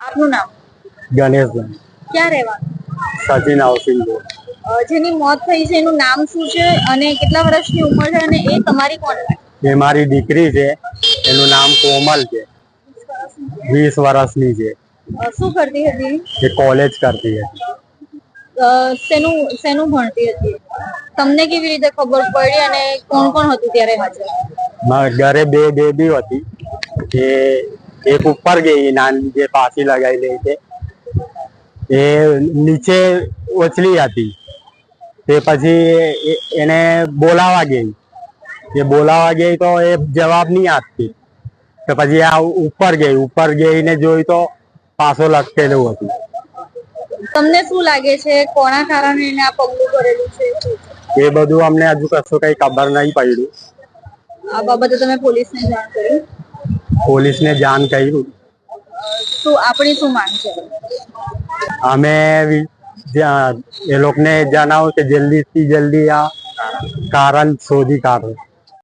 આપનું નામ? ગણેશભાઈ. ક્યાં રહેવાનું સચિન હાઉસિંગ જેની મોત થઈ છે એનું નામ શું છે અને કેટલા વર્ષની ઉંમર છે અને એ તમારી કોણ એ મારી દીકરી છે. એનું નામ કોમલ છે. વીસ વર્ષની છે. શું કરતી હતી? એ કોલેજ કરતી હતી. શેનું શેનું ભણતી હતી? તમને કેવી રીતે ખબર પડી અને કોણ કોણ હતું ત્યારે હાજર? ઘરે બે બેબી હતી. એ એક ઉપર ગઈ નાની જે પાછી લગાવી લે છે એ નીચે ઓછલી હતી તે પછી એને બોલાવા ગઈ એ બોલાવા ગઈ તો એ જવાબ નહીં આપતી તો પછી આ ઉપર ગઈ ઉપર ગઈને જોઈ તો પાછો લટકેલું હતું તમને શું લાગે છે? કોના કારણે એને આ પગલું ભરેલું છે? એ બધું અમને હજુ કશું કઈ ખબર નહીં પડ્યું. આ બાબતે તમે પોલીસને જાણ કરી. પોલીસને જાણ કર્યું. તો આપણી શું માંગ છે? અમે એ લોકોને જણાવ્યું કે જલ્દીથી જલ્દી આ કારણ શોધી કાઢો.